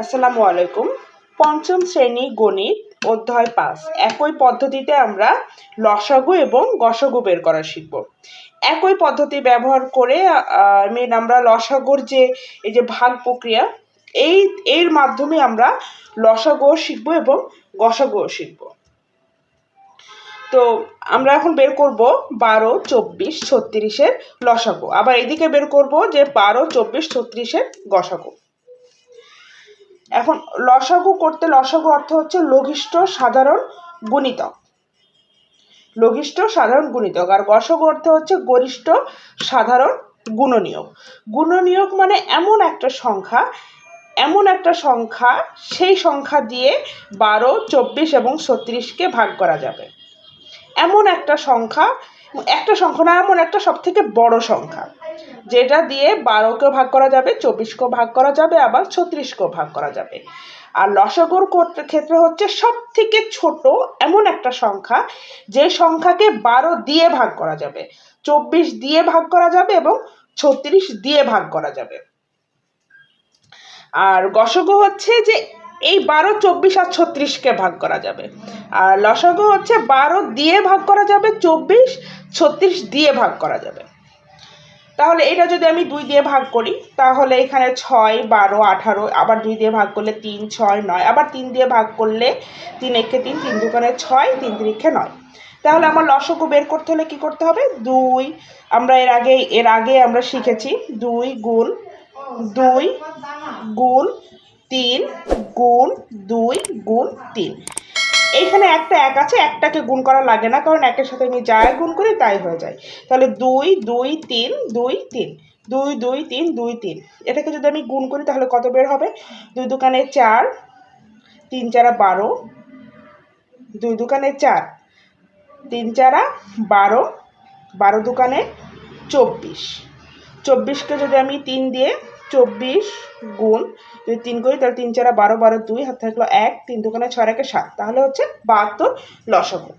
আসসালামু আলাইকুম। পঞ্চম শ্রেণি গণিত, অধ্যায় পাঁচ। একই পদ্ধতিতে আমরা লসাগু এবং গসাগু বের করা শিখব। একই পদ্ধতি ব্যবহার করে মেন আমরা লসাগুর যে, এই যে ভাগ প্রক্রিয়া, এই, এর মাধ্যমে আমরা লসাগুও শিখব এবং গসাগুও শিখব। তো আমরা এখন বের করব বারো, চব্বিশ, ছত্রিশের লসাগু। আবার এদিকে বের করব যে বারো, চব্বিশ, ছত্রিশের গসাগু। এখন লসাগু করতে লসাগু অর্থ হচ্ছে লঘিষ্ঠ সাধারণ গুণিতক লঘিষ্ঠ সাধারণ গুণিতক আর গসাগু অর্থ হচ্ছে গরিষ্ঠ সাধারণ গুণনীয়ক। গুণনীয়ক মানে এমন একটা সংখ্যা, এমন একটা সংখ্যা, সেই সংখ্যা দিয়ে বারো, চব্বিশ এবং ছত্রিশকে ভাগ করা যাবে। এমন একটা সংখ্যা একটা সংখ্যা না, এমন একটা সব থেকে বড় সংখ্যা। যেটা দিয়ে বারোকেও ভাগ করা যাবে চব্বিশকেও ভাগ করা যাবে, আবার ছত্রিশকেও ভাগ করা যাবে। আর লসাগুর ক্ষেত্রে হচ্ছে সব থেকে ছোট এমন একটা সংখ্যা, যে সংখ্যাকে বারো দিয়ে ভাগ করা যাবে। চব্বিশ দিয়ে ভাগ করা যাবে এবং ছত্রিশ দিয়ে ভাগ করা যাবে। আর গসগ হচ্ছে যে এই বারো, চব্বিশ আর ছত্রিশকে ভাগ করা যাবে। আর লসগ হচ্ছে বারো দিয়ে ভাগ করা যাবে, চব্বিশ, ছত্রিশ দিয়ে ভাগ করা যাবে। তাহলে এটা যদি আমি দুই দিয়ে ভাগ করি, তাহলে এখানে ছয়, বারো, আঠারো, আবার দুই দিয়ে ভাগ করলে তিন, ছয়, নয়, আবার তিন দিয়ে ভাগ করলে তিন একে তিন তিন দোকানে ছয়, তিন তিরিখে নয়। তাহলে আমার লসকু বের করতে হলে কি করতে হবে? দুই, আমরা এর আগে এর আগে আমরা শিখেছি দুই গুণ দুই গুণ তিন গুণ দুই গুণ তিন। এইখানে একটা এক আছে, একটাকে গুণ করা লাগে না, কারণ একের সাথে আমি যাই গুণ করি, তাই হয়ে যায়। তাহলে দুই দুই, তিন দুই তিন। দুই দুই, তিন দুই, তিন। এটাকে যদি আমি গুণ করি, তাহলে কত বের হবে? দুই দোকানে চার, তিন চারা বারো। দুই দোকানে চার, তিন চারা বারো। বারো দোকানে চব্বিশ। চব্বিশকে যদি আমি তিন দিয়ে চব্বিশ গুণ যদি তিন করি, তাহলে তিন চারা বারো বারো দুই, হাত থাকল এক, তিন দোকানে ছয়, একে সাত। তাহলে হচ্ছে বাহাত্তর লসগু।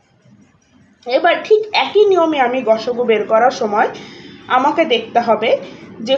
এবার ঠিক একই নিয়মে আমি গসগু বের করার সময় আমাকে দেখতে হবে যে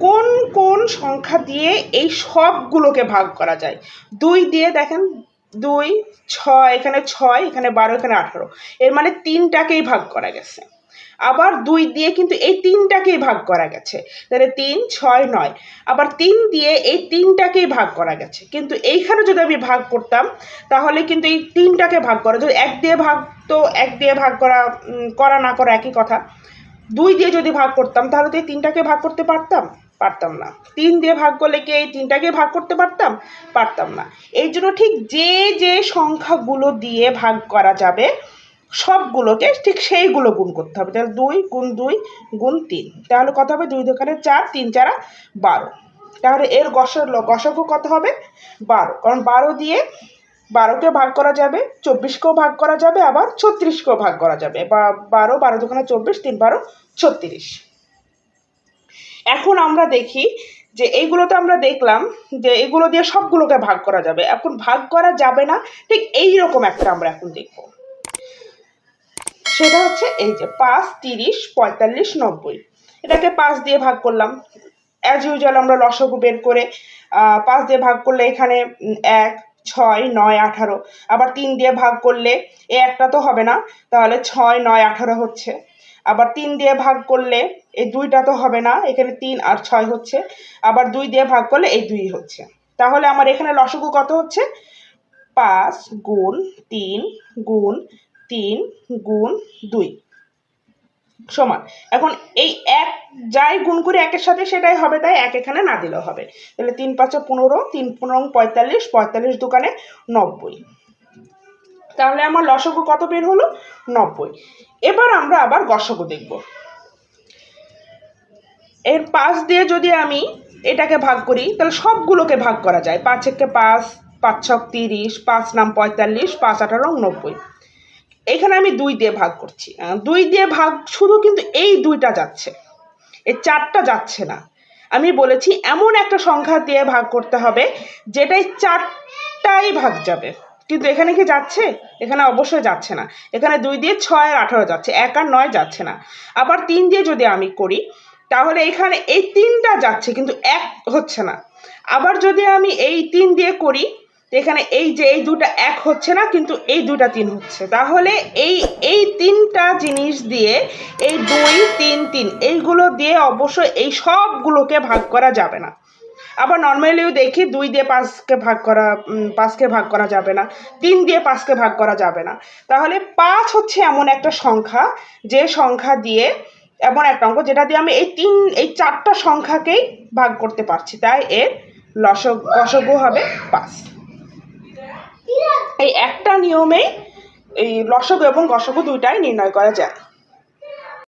কোন কোন সংখ্যা দিয়ে এই সবগুলোকে ভাগ করা যায়। দুই দিয়ে দেখেন, দুই, ছয়, এখানে ছয়, এখানে বারো, এখানে আঠারো। এর মানে তিনটাকেই ভাগ করা গেছে। আবার দুই দিয়ে কিন্তু এই তিনটাকেই ভাগ করা গেছে। তাহলে তিন, ছয়, নয়। আবার তিন দিয়ে এই তিনটাকেই ভাগ করা গেছে। কিন্তু এইখানে যদি আমি ভাগ করতাম, তাহলে কিন্তু এই তিনটাকে ভাগ করা যদি এক দিয়ে ভাগ, তো এক দিয়ে ভাগ করা করা না করা একই কথা। দুই দিয়ে যদি ভাগ করতাম, তাহলে তো এই তিনটাকে ভাগ করতে পারতাম? পারতাম না। তিন দিয়ে ভাগ করলে কি এই তিনটাকে ভাগ করতে পারতাম? পারতাম না। এই জন্য ঠিক যে যে সংখ্যাগুলো দিয়ে ভাগ করা যাবে সবগুলোকে ঠিক সেইগুলো গুণ করতে হবে। তাহলে দুই গুণ দুই গুণ তিন। তাহলে কত হবে? দুই দোকানে চার, তিন চারা বারো। তাহলে এর গস গসক কত হবে? বারো। কারণ বারো দিয়ে বারোকে ভাগ করা যাবে, চব্বিশকেও ভাগ করা যাবে, আবার ছত্রিশকেও ভাগ করা যাবে। বা বারো বারো দোকানে চব্বিশ, তিন বারো ছত্রিশ। এখন আমরা দেখি যে এইগুলো তো আমরা দেখলাম যে এগুলো দিয়ে সবগুলোকে ভাগ করা যাবে। এখন ভাগ করা যাবে না, ঠিক এই রকম একটা আমরা এখন দেখব। সেটা হচ্ছে এই যে পাঁচ, তিরিশ, পঁয়তাল্লিশ, নব্বই। এটাকে পাঁচ দিয়ে ভাগ করলাম। অ্যাজ ইউজুয়াল আমরা লসগু বের করে পাঁচ দিয়ে ভাগ করলে এখানে এক, ছয়, নয়, আঠারো। আবার তিন দিয়ে ভাগ করলে এ একটা তো হবে না, তাহলে ছয়, নয়, আঠারো হচ্ছে। আবার তিন দিয়ে ভাগ করলে এই দুইটা তো হবে না, এখানে তিন আর ছয় হচ্ছে। আবার দুই দিয়ে ভাগ করলে এই দুই হচ্ছে। তাহলে আমার এখানে লসগু কত হচ্ছে? পাঁচ গুণ তিন গুণ তিন গুণ দুই। সমান। এখন এই এক যাই গুণ করে একের সাথে সেটাই হবে, তাই এক এখানে না দিলেও হবে। তাহলে তিন পাঁচে পনেরো, তিন পনেরো, পঁয়তাল্লিশ পঁয়তাল্লিশ দোকানে নব্বই। তাহলে আমার লসগু কত বের হলো? নব্বই। এবার আমরা আবার গসগু দেখব। এর পাঁচ দিয়ে যদি আমি এটাকে ভাগ করি, তাহলে সবগুলোকে ভাগ করা যায়। পাঁচ একে পাঁচ পাঁচ ছক তিরিশ, পাঁচ নাম পঁয়তাল্লিশ, পাঁচ আঠারো, নব্বই। এখানে আমি দুই দিয়ে ভাগ করছি। দুই দিয়ে ভাগ শুধু কিন্তু এই দুইটা যাচ্ছে। এই চারটা যাচ্ছে না। আমি বলেছি এমন একটা সংখ্যা দিয়ে ভাগ করতে হবে, যেটাই চারটাই ভাগ যাবে। কিন্তু এখানে কি যাচ্ছে? এখানে অবশ্যই যাচ্ছে না। এখানে দুই দিয়ে ছয় আর আঠারো যাচ্ছে। এক আর নয় যাচ্ছে না। আবার তিন দিয়ে যদি আমি করি, তাহলে এখানে এই তিনটা যাচ্ছে, কিন্তু এক হচ্ছে না। আবার যদি আমি এই তিন দিয়ে করি এখানে এই যে এই দুটা এক হচ্ছে না, কিন্তু এই দুটা তিন হচ্ছে। তাহলে এই এই তিনটা জিনিস দিয়ে এই দুই, তিন তিন, এইগুলো দিয়ে অবশ্যই এই সবগুলোকে ভাগ করা যাবে না। আবার নর্মালিও দেখি দুই দিয়ে পাঁচকে ভাগ করা পাঁচকে ভাগ করা যাবে না, তিন দিয়ে পাঁচকে ভাগ করা যাবে না। তাহলে পাঁচ হচ্ছে এমন একটা সংখ্যা, যে সংখ্যা দিয়ে এমন একটা অঙ্ক, যেটা দিয়ে আমি এই তিন, এই চারটা সংখ্যাকেই ভাগ করতে পারছি। তাই এর লসগ গসগু হবে পাঁচ। এই একটা নিয়মে এই লসগু এবং গসগু দুইটাই নির্ণয় করা যায়।